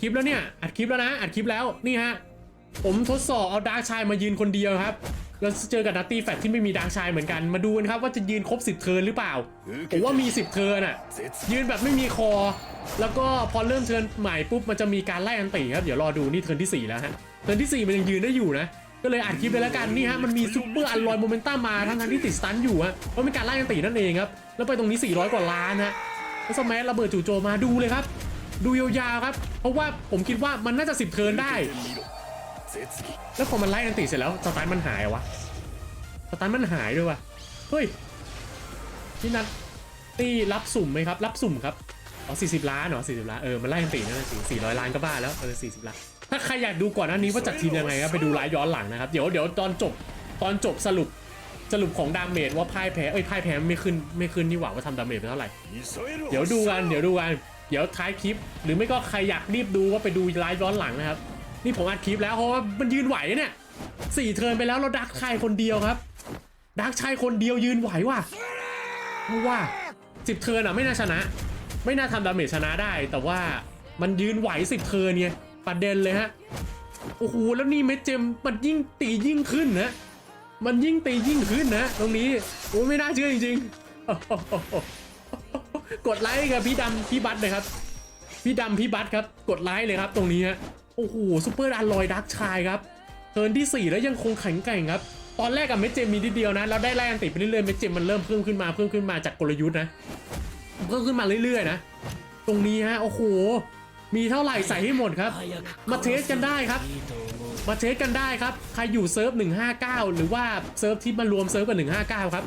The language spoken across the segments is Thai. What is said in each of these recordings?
คลิปแล้วเนี่ย อัดคลิปแล้วนะ อัดคลิปแล้ว นี่ฮะ ผมทดสอบเอาดาร์กชายมายืนคนเดียวครับ แล้วเจอกับดัตตี้แฟตที่ไม่มีดาร์กชายเหมือนกัน มาดูกันครับว่าจะยืนครบ 10 เทิร์นหรือเปล่า ผมว่ามี 10 เทิร์นอะ ยืนแบบไม่มีคอ แล้วก็พอเริ่มเทิร์นใหม่ปุ๊บมันจะมีการไล่อันติครับ เดี๋ยวรอดูนี่เทิร์นที่ 4 แล้วฮะ เทิร์นที่ 4 มันยังยืนได้อยู่นะ ก็เลยอัดคลิปไปแล้วกัน นี่ฮะ มันมีซุปเปอร์อันลอยโมเมนตัมมาทั้งทั้งที่ติดสตันอยู่ฮะเพราะเป็นการไล่อันตินั่นเองครับ แล้วไปตรงนี้ 400 กว่าล้านฮะแล้วสมัยระเบิดจู่โจมมาดูเลยครับ ดูยาวๆครับ เพราะว่าผมคิดว่ามันน่าจะ10เทิร์นได้ แล้วพอมันไล่อันติเสร็จแล้วสตาร์ทมันหายวะสตาร์ทมันหายด้วยวะเฮ้ยพี่นัทตีรับสุ่มไหมครับ รับสุ่มครับอ๋อ40ล้านเหรอ40ล้านเออมันไล่อันตินั่นสิ400ล้านก็บ้าแล้วเออ40ล้านถ้าใครอยากดูก่อนหน้านี้ว่าจัดทีมยังไงครับไปดูไลฟ์ย้อนหลังนะครับเดี๋ยวเดี๋ยวตอนจบตอนจบสรุปสรุปของดาเมจว่าพ่ายแพ้เอ้ยพ่ายแพ้ไม่ขึ้นไม่ขึ้นนี่หว่าว่าทำดาเมจไปเท่าไหร่เดี๋ยวดูกันเดี๋ยวดูกัน เดี๋ยวท้ายคลิป หรือไม่ก็ใครอยากรีบดูก็ไปดูไลฟ์ย้อนหลังนะครับ นี่ผมอัดคลิปแล้วเพราะว่ามันยืนไหวเนี่ยสี่เทิร์นไปแล้วเราดักชายคนเดียวครับดักชายคนเดียวยืนไหวว่ะเพราะว่าสิบเทิร์นอะไม่น่าชนะ ไม่น่าทำดาเมจชนะได้ แต่ว่ามันยืนไหวสิบเทิร์นเนี่ยประเด็นเลยฮะโอ้โหแล้วนี่เม็ดเจมมันยิ่งตียิ่งขึ้นนะมันยิ่งตียิ่งขึ้นนะ ตรงนี้โอ้ไม่น่าเชื่อจริงๆ กดไลค์กับพี่ดำพี่บัตนะครับ พี่ดำพี่บัตครับ กดไลค์เลยครับ ตรงนี้ฮะโอ้โหซูเปอร์ดันลอยดักชายครับเทิร์นที่ 4 แล้วยังคงแข็งแกร่งครับ ตอนแรกกับเมดเจมมีนิดเดียวนะแล้วได้ไล่อันติไปเรื่อยๆเมดเจมมันเริ่มเพิ่มขึ้นมาเพิ่มขึ้นมาจากกลยุทธ์นะเพิ่มขึ้นมาเรื่อยๆนะ ตรงนี้ฮะโอ้โหมีเท่าไหร่ใส่ให้หมดครับ มาเทสกันได้ครับ มาเทสกันได้ครับ ใครอยู่เซิร์ฟ 159 หรือว่าเซิร์ฟที่มารวมเซิร์ฟกับ159 ครับ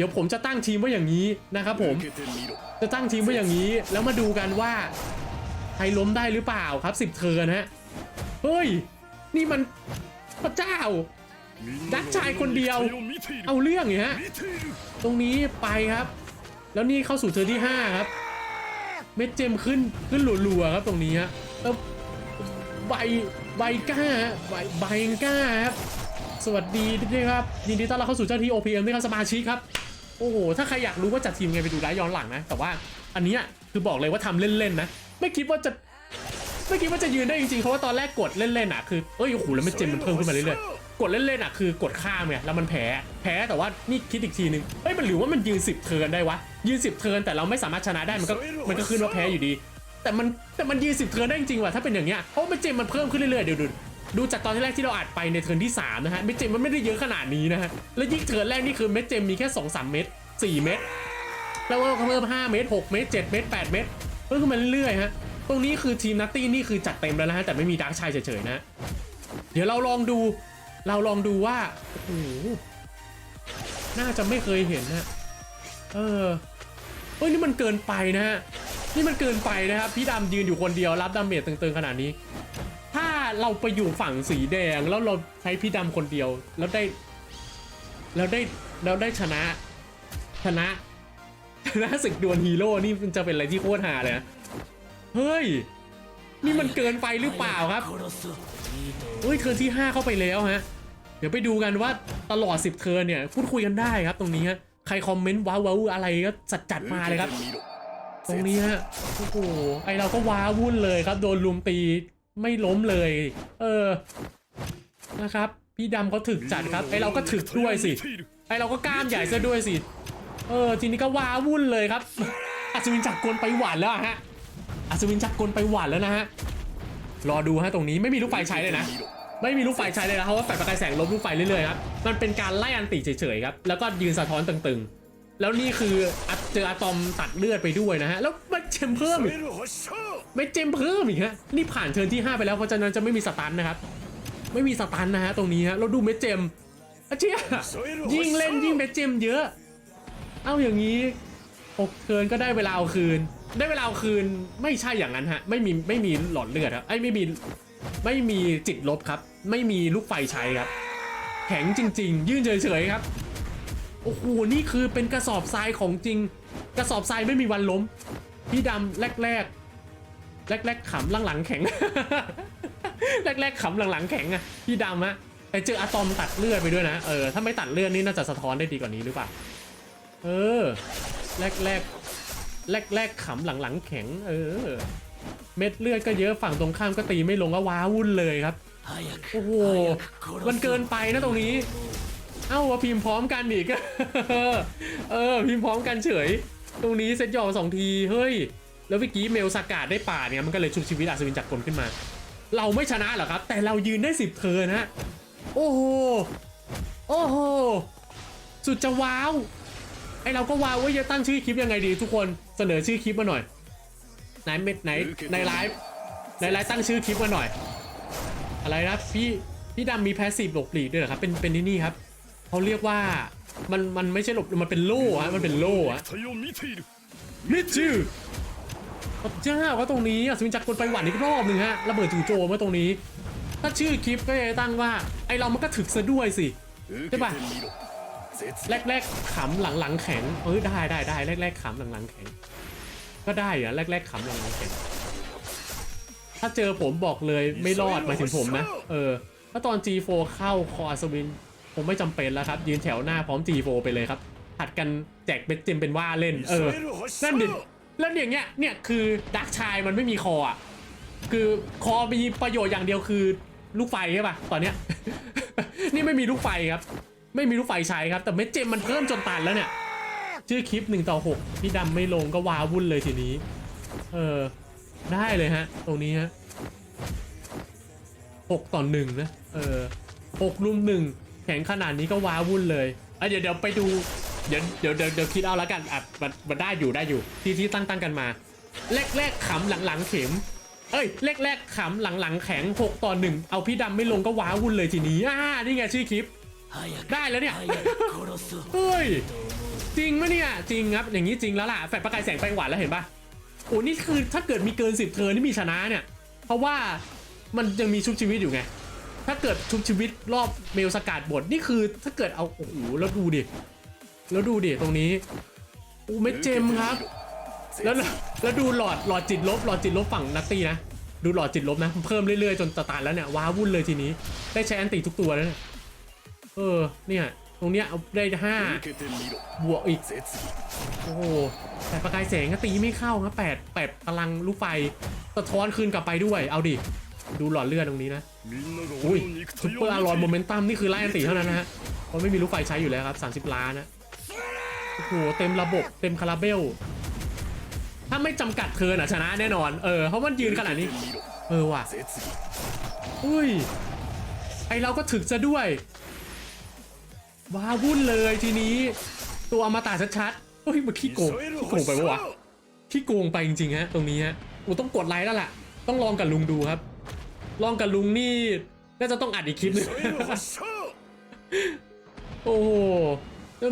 ดี๋ยวผมจะตั้งทีมไว้อย่างนี้นะครับผมจะตั้งทีมไว้อย่างนี้ แล้วมาดูกันว่าใครล้มได้หรือเปล่าครับ 10 เทิร์นฮะเฮ้ย นี่มันพระเจ้า ดักชายคนเดียว เอาเรื่องเนี่ยฮะตรงนี้ไปครับ แล้วนี่เข้าสู่เทิร์นที่ 5 ครับ เม็ดเจมขึ้นขึ้นรัวๆครับตรงนี้ฮะแล้วใบใบก้าใบใบก้าครับสวัสดีด้วยครับยินดีต้อนรับเข้าสู่เจ้าที่ OPM ด้วยครับสมาชิกครับ โอ้โห ถ้าใครอยากรู้ว่าจัดทีมไงไปดูไลฟ์ย้อนหลังนะ แต่ว่าอันนี้คือบอกเลยว่าทำเล่นๆนะ ไม่คิดว่าจะไม่คิดว่าจะยืนได้จริงๆเพราะว่าตอนแรกกดเล่นๆอะคือเอ้ยโอ้โหแล้วไมันเจมมันเพิ่มขึ้นมาเรื่อยๆกดเล่นๆอะคือกดข้ามไงแล้วมันแพ้แพ้แต่ว่านี่คิดอีกทีนึงเอ้ยมันหรือว่ามันยืน10เทิร์นได้วะยืน10เทิร์นแต่เราไม่สามารถชนะได้มันก็มันก็ขึ้นว่าแพ้อยู่ดี แต่มันแต่มันยืน10เทิร์นได้จริงว่ะถ้าเป็นอย่างเงี้ยเพราะมันเจมมันเพิ่มขึ้นเรื่อยๆเดี๋ยวดู ดูจากตอนที่แรกที่เราอัดไปในเทิร์นที่3นะฮะเม็ดเจมมันไม่ได้เยอะขนาดนี้นะฮะแล้วยิ่งเทิร์นแรกนี่คือเม็ดเจมมีแค่ 2-3 เม็ด4เม็ดแล้วก็เพิ่ม5เมตร6เมตร7เมตร8เมตรเพิ่มขึ้นมาเรื่อยๆฮะตรงนี้คือทีมนัตตี้นี่คือจัดเต็มแล้วนะฮะแต่ไม่มีดาร์กชายเฉยๆนะเดี๋ยวเราลองดู เราลองดูว่าโอ้โหน่าจะไม่เคยเห็นนะเออเฮ้ยนี่มันเกินไปนะฮะนี่มันเกินไปนะครับพี่ดำยืนอยู่คนเดียวรับดาเมจตึงๆขนาดนี้ เราไปอยู่ฝั่งสีแดง แล้วเราใช้พี่ดำคนเดียว แล้วได้แล้วได้แล้วได้ชนะ ชนะชนะศึกดวลฮีโร่นี่มันจะเป็นอะไรที่โคตรฮาเลยนะเฮ้ย นี่มันเกินไปหรือเปล่าครับเฮ้ยเทิร์นที่ 5 เข้าไปแล้วฮะ เดี๋ยวไปดูกันว่าตลอด 10 เทิร์นเนี่ย พูดคุยกันได้ครับตรงนี้ฮะ ใครคอมเมนต์ว้าวว้าวอะไรก็จัดจัดมาเลยครับ ตรงนี้ฮะโอ้โหไอเราก็ว้าวุ่นเลยครับ โดนลุมตี ไม่ล้มเลย เออนะครับ พี่ดำเขาถึกจัดครับ ไอเราก็ถึกด้วยสิ ไอเราก็กล้ามใหญ่ซะด้วยสิ เออ ทีนี้ก็ว้าวุ่นเลยครับ อัศวินจักรกลไปหวานแล้วฮะ อัศวินจักรกลไปหวานแล้วนะฮะ รอดูฮะตรงนี้ไม่มีลูกไฟใช้เลยนะ ไม่มีลูกไฟใช้เลยนะเพราะว่าแฟลชประกายแสงลบลูกไฟเรื่อยๆครับ มันเป็นการไล่อันติเฉยๆครับ แล้วก็ยืนสะท้อนตึงๆ แล้วนี่คืออเจออะตอมตัดเลือดไปด้วยนะฮะ แล้วมันเจมเพิ่มอีก ไม่เจมเพิ่มอีกฮะนี่ผ่านเทิร์นที่ 5 ไปแล้วเพราะฉะนั้นจะไม่มีสตันนะครับ ไม่มีสตันนะฮะตรงนี้ฮะเราดูเม็ดเจมอะเชี่ยยิ่งเล่นยิ่งเม็ดเจมเยอะ เอาอย่างนี้หกเทิร์นก็ได้เวลาเอาคืน ได้เวลาเอาคืนไม่ใช่อย่างนั้นฮะไม่มีไม่มีหลอดเลือดครับไอ้ยไม่มีไม่มีจิตลบครับ ไม่มีลูกไฟใช้ครับ แข็งจริง ๆ ยื่นเฉยๆครับโอ้โหนี่คือเป็นกระสอบทรายของจริง กระสอบทรายไม่มีวันล้มพี่ดำแรกแรก แรกๆขำหลังๆแข็ง แรกๆขำหลังๆแข็งอะพี่ดำฮะแต่เจออะตอมตัดเลือดไปด้วยนะเออถ้าไม่ตัดเลือดนี่น่าจะสะท้อนได้ดีกว่านี้หรือเปล่าเออ แรกแรกแรกแรกขำหลังหลังแข็ง เออ เม็ดเลือดก็เยอะฝั่งตรงข้ามก็ตีไม่ลงก็ว้าวุ่นเลยครับโอ้โหมันเกินไปนะตรงนี้ เอ้าวพิมพ์พร้อมกันอีกเออ พิมพ์พร้อมกันเฉย ตรงนี้เซตหยอสองทีเฮ้ย แล้วเมื่อกี้เมลสากาดได้ป่าเนี่ยมันก็เลยชุบชีวิตอาศวินจักรกลขึ้นมา เราไม่ชนะหรอครับ แต่เรายืนได้สิบเทอร์นฮะโอ้โหโอ้โหสุดจะว้าวไอเราก็ว้าวว่าจะตั้งชื่อคลิปยังไงดีทุกคนเสนอชื่อคลิปมาหน่อยไหนเม็ดไหนในไลฟ์ในไลฟ์ตั้งชื่อคลิปมาหน่อย อะไรนะพี่พี่ดำมีแพสซีฟหลบหลีกด้วยเหรอครับเป็นเป็นที่นี่ครับเขาเรียกว่ามันมันไม่ใช่หลบมันเป็นโล่อะมันเป็นโล่อะมิจู เจ้าว่าตรงนี้อัศวินจักคนไปหวานอีกรอบหนึ่งฮะระเบิดจู่โจมมาตรงนี้ ถ้าชื่อคลิปก็จะตั้งว่าไอเรามันก็ถึกซะด้วยสิใช่ป่ะแรกๆขำหลังๆแข็งเออได้ได้ได้แรกๆขำหลังๆแข็ง ก็ได้อะแรกๆขำหลังๆแข็งถ้าเจอผมบอกเลยไม่รอดหมายถึงผมนะ เออถ้าตอน G4 เข้าคอสวิน ผมไม่จำเป็นแล้วครับ ยืนแถวหน้าพร้อม G4 ไปเลยครับผัดกันแจกเป็นเจมเป็นว่าเล่น เออ นั่นดิ แล้วอย่างเงี้ยเนี่ยคือดักชายมันไม่มีคออะคือคอมีประโยชน์อย่างเดียวคือลูกไฟใช่ป่ะตอนเนี้ย นี่ไม่มีลูกไฟครับ ไม่มีลูกไฟใช้ครับ แต่เม็ดเจมมันเพิ่มจนตันแล้วเนี่ยชื่อคลิป1ต่อ6พี่ดำไม่ลงก็ว้าวุ่นเลยทีนี้ เออ ได้เลยฮะ ตรงนี้ฮะ6ต่อหนึ่งนะเออ6รุมหนึ่งแข็งขนาดนี้ก็ว้าวุ่นเลยอะเดี๋ยวเดี๋ยวไปดู เดี๋ยวเดี๋ยวเดี๋ยวคิดเอาแล้วกันอะมันมันได้อยู่ได้อยู่ที่ที่ตั้งตั้งกันมา แรกแรกขำหลังหลังเข็ม เอ้ยแรกแรกขำหลังหลังแข็งหกต่อหนึ่งเอาพี่ดำไม่ลงก็ว้าวุ่นเลยทีนี้อ่านี่ไงชื่อคลิป ได้แล้วเนี่ยเฮ้ยจริงไหมเนี่ยจริงครับอย่างนี้จริงแล้วล่ะแฟดประกายแสงไปหวานแล้วเห็นปะโอ้นี่คือถ้าเกิดมีเกินสิบเทอร์นี่มีชนะเนี่ยเพราะว่ามันยังมีชุบชีวิตอยู่ไงถ้าเกิดชุบชีวิตรอบเมลสกัดบทนี่คือถ้าเกิดเอาโอ้โหแล้วดูดิ แล้วดูดิตรงนี้อูเม็ดเจมครับ แล้วแล้วดูหลอดหลอดจิตลบหลอดจิตลบฝั่งนักตีนะ ดูหลอดจิตลบนะ เพิ่มเรื่อยๆ จนตะตานแล้วเนี่ยว้าวุ่นเลยทีนี้ ได้ใช้แอนติทุกตัวแล้วเนี่ยเออเนี่ยตรงเนี้ยได้ห้าบวกอีก โอ้แต่ประกายแสงก็ตีไม่เข้าครับแปดแปดพลังลูกไฟสะท้อนคืนกลับไปด้วย เอาดิ ดูหลอดเลือดตรงนี้นะ อุ้ยซุปเปอร์อารอนโมเมนตัมนี่คือไล่แอนตีเท่านั้นนะฮะเพราะไม่มีลูกไฟใช้อยู่แล้วครับ 30 ล้านนะ โอ้โหเต็มระบบเต็มคาราเบล ถ้าไม่จำกัดเทินะชนะแน่นอน เออเพราะมันยืนขนาดนี้ เออว่ะ อุ้ย ไอเราก็ถึกจะด้วย ว้าวุ่นเลยทีนี้ ตัวอมตะชัดๆเฮ้ยมันขี้โกงขี้โกงไปปะวะขี้โกงไปจริงๆฮะ ตรงนี้ฮะอูต้องกดไลค์แล้วล่ะ ต้องลองกับลุงดูครับ ลองกับลุงนี่น่าจะต้องอัดอีกคลิปนึงโอ้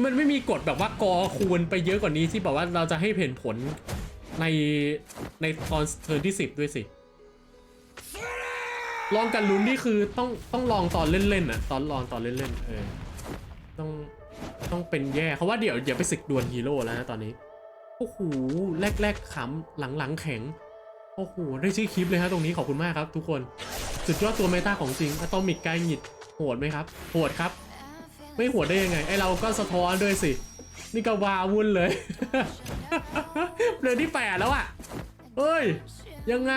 มันไม่มีกฎแบบว่ากอคูณไปเยอะกว่านี้ที่แบบว่าเราจะให้เห็นผลในในตอนเทิร์นที่สิบด้วยสิ ลองกันลุ้นนี่คือต้องต้องลองตอนเล่นๆอะตอนลองตอนเล่นๆเออต้องต้องเป็นแย่เพราะว่าเดี๋ยวเดี๋ยวไปศึกดวลฮีโร่แล้วนะตอนนี้ โอ้โหแรกๆขำหลังๆแข็ง โอ้โหได้ชื่อคลิปเลยฮะตรงนี้ขอบคุณมากครับ ทุกคน สุดยอดตัวเมตาของจริงอะตอมิกไกหงิดโหดไหมครับโหดครับ ไม่โหดได้ยังไง ไอเราก็สะท้อนด้วยสิ นี่ก็วาวุ่นเลยเดือนที่แปดแล้วอะเฮ้ย ยังไง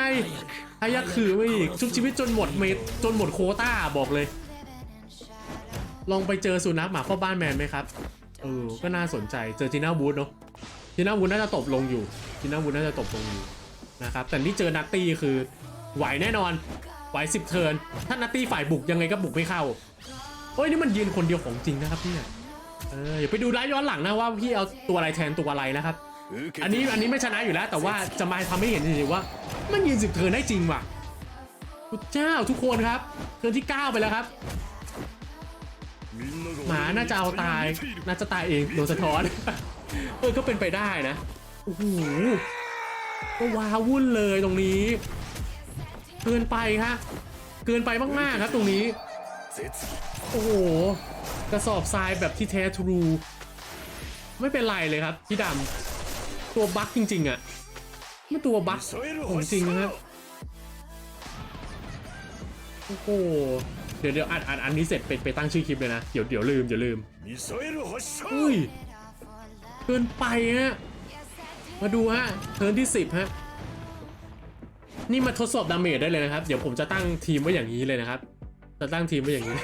ฮายาคือมาอีกชุบชีวิตจนหมดเมตจนหมดโคต้าบอกเลย ลองไปเจอสุนัขหมาเฝ้าบ้านแมนไหมครับเออก็น่าสนใจเจอจีน่าวูดเนาะจีน่าวูดน่าจะตบลงอยู่จีน่าวูดน่าจะตบลงอยู่นะครับแต่นี่เจอนัตตี้คือไหวแน่นอนไหวสิบเทิร์นถ้านัตตี้ฝ่ายบุกยังไงก็บุกไม่เข้า โอ้ยนี่มันยืนคนเดียวของจริงนะครับเนี่ยเอออย่าไปดูไลฟ์ย้อนหลังนะว่าพี่เอาตัวอะไรแทนตัวอะไรนะครับ อันนี้อันนี้ไม่ชนะอยู่แล้ว แต่ว่าจะมาทำให้เห็นเฉยๆว่า มันยืนสิบเทินได้จริงว่ะพุทเจ้าทุกคนครับเทินที่ 9 ไปแล้วครับหมาน่าจะเอาตายน่าจะตายเองโดนสะท้อนเออก็เป็นไปได้นะโอ้โหก็ว้าวุ่นเลยตรงนี้ เกินไปครับเกินไปมากๆครับตรงนี้ โอ้โห กระสอบทรายแบบที่แท้ทรู ไม่เป็นไรเลยครับ พี่ดำตัวบั๊กจริง ๆอะ่ะไม่ตัวบั๊กของจริงนะครับโอ้โหเดี๋ยวอัดอัดอันนี้เสร็จไปไปตั้งชื่อคลิปเลยนะ เดี๋ยวเดี๋ยวลืมอย่าลืมอุ้ยเกินไปฮะมาดูฮะเทิร์นที่สิบฮะนี่มาทดสอบดาเมจได้เลยนะครับ เดี๋ยวผมจะตั้งทีมไว้อย่างนี้เลยนะครับ จะตั้งทีมไว้อย่างนี้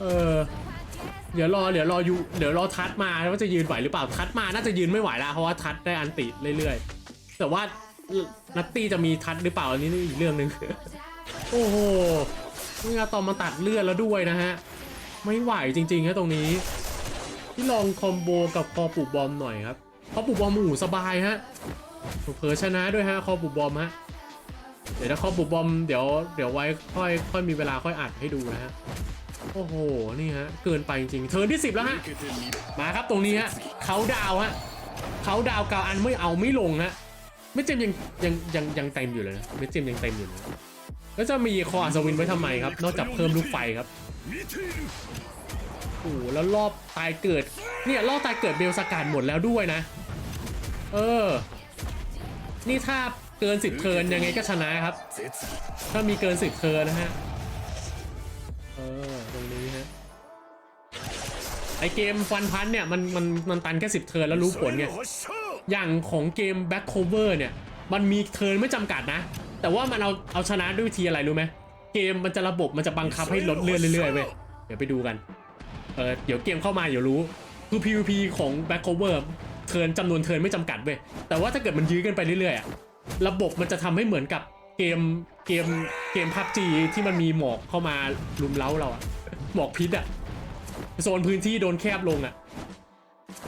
เออ เดี๋ยวรอเดี๋ยวรอยูเดี๋ยวรอทัดมาว่าจะยืนไหวหรือเปล่าทัดมาน่าจะยืนไม่ไหวแล้วเพราะว่าทัดได้อันติเรื่อยๆ แต่ว่านัตตี้จะมีทัดหรือเปล่าอันนี้นี่อีกเรื่องหนึ่งโอ้โหนี่อะตอมมาตัดเลือดแล้วด้วยนะฮะ ไม่ไหวจริงๆฮะตรงนี้ที่ลองคอมโบกับคอปูบอมหน่อยครับคอปูบอมหมูสบายฮะเผลอชนะด้วยฮะคอปูบอมฮะ เดี๋ยวถ้าเขาบุบบอมเดี๋ยวเดี๋ยวไว้ค่อยค่อยมีเวลาค่อยอัดให้ดูนะฮะโอ้โหนี่ฮะเกินไปจริงๆเทิร์นที่ 10 แล้วฮะมาครับตรงนี้ฮะเขาดาวฮะเขาดาวเกาอันไม่เอาไม่ลงฮะไม่เจมยังยังยังยังเต็มอยู่เลยนะไม่เจมยังเต็มอยู่เลยแล้วจะมีคออัศวินไว้ทำไมครับ นอกจากเพิ่มลูกไฟครับโอ้แล้วรอบตายเกิดเนี่ยรอบตายเกิดเบลสกัดหมดแล้วด้วยนะ เออ นี่ถ้า เกินสิบเทินยังไงก็ชนะครับ ถ้ามีเกินสิบเทินนะฮะ เออ ตรงนี้ฮะ ไอเกมฟันพันเนี่ยมันมันมันตันแค่สิบเทินแล้วรู้ผลไง อย่างของเกมแบ็คโคเวอร์เนี่ย มันมีเทินไม่จำกัดนะ แต่ว่ามันเอาเอาชนะด้วยวิธีอะไรรู้ไหม เกมมันจะระบบมันจะบังคับให้ลดเลือเรื่อยๆเว้ย เดี๋ยวไปดูกัน เออเดี๋ยวเกมเข้ามาเดี๋ยวรู้ คือ PVP ของ Back Cover เทินจำนวนเทินไม่จำกัดเว้ย แต่ว่าถ้าเกิดมันยื้อกันไปเรื่อยๆอะ ระบบมันจะทำให้เหมือนกับเกมเกมเกมพับจีที่มันมีหมอกเข้ามาลุมเล้าเราอะหมอกพิษอะโซนพื้นที่โดนแคบลงอะ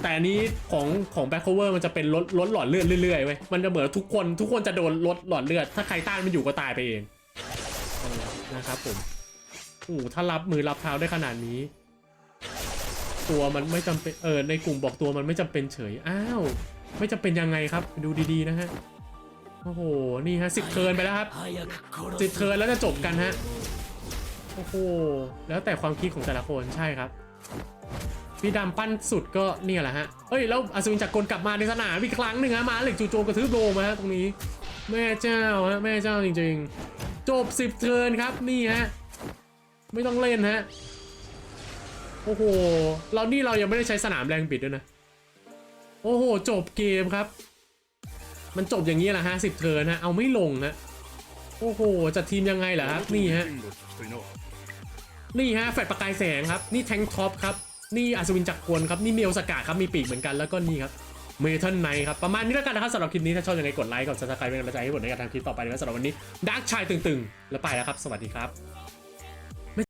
แต่นี้ของของแบ็คโคเวอร์มันจะเป็นลดลดหลอดเลือดเรื่อยๆเว้ยมันจะเหมือนทุกคนทุกคนจะโดนลดหลอดเลือด ถ้าใครต้านมันอยู่ก็ตายไปเองนะครับผมโอ้ถ้ารับมือรับเท้าได้ขนาดนี้ ตัวมันไม่จำเป็นเออในกลุ่มบอกตัวมันไม่จำเป็นเฉยอ้าว ไม่จำเป็นยังไงครับ ดูดีๆนะฮะ โอ้โห นี่ฮะสิบเทิร์นไปแล้วครับสิบเทิร์นแล้วจะจบกันฮะ โอ้โห แล้วแต่ความคิดของแต่ละคนใช่ครับพี่ดำปั้นสุดก็เนี่ยแหละฮะ เอ้ยแล้วอัศวินจักรกลกลับมาในสนามอีกครั้งหนึ่งฮะมาเหล็กจู่โจมกระทืบโดมาฮะตรงนี้ แม่เจ้าฮะแม่เจ้าจริง ๆ จบสิบเทิร์นครับนี่ฮะไม่ต้องเล่นฮะโอ้โห เรานี่เรายังไม่ได้ใช้สนามแรงบิดด้วยนะ โอ้โห จบเกมครับ มันจบอย่างนี้แหละฮะสิบเทอร์นะเอาไม่ลงฮะโอ้โหจัดทีมยังไงเหรอครับนี่ฮะนี่ฮะแฟดประกายแสงครับ นี่แทงท็อปครับ นี่อัศวินจักรกลครับ นี่เมลสกาครับ มีปีกเหมือนกัน แล้วก็นี่ครับ เมทัลไนครับ ประมาณนี้แล้วกันนะครับสำหรับคลิปนี้ ถ้าชอบอยังไงกดไลค์ กดซับสไครป์เป็นกำลังใจให้ผมในการทำคลิปต่อไปนะครัสำหรับวันนี้ดักชายตึงๆ แล้วไปแล้วครับ สวัสดีครับ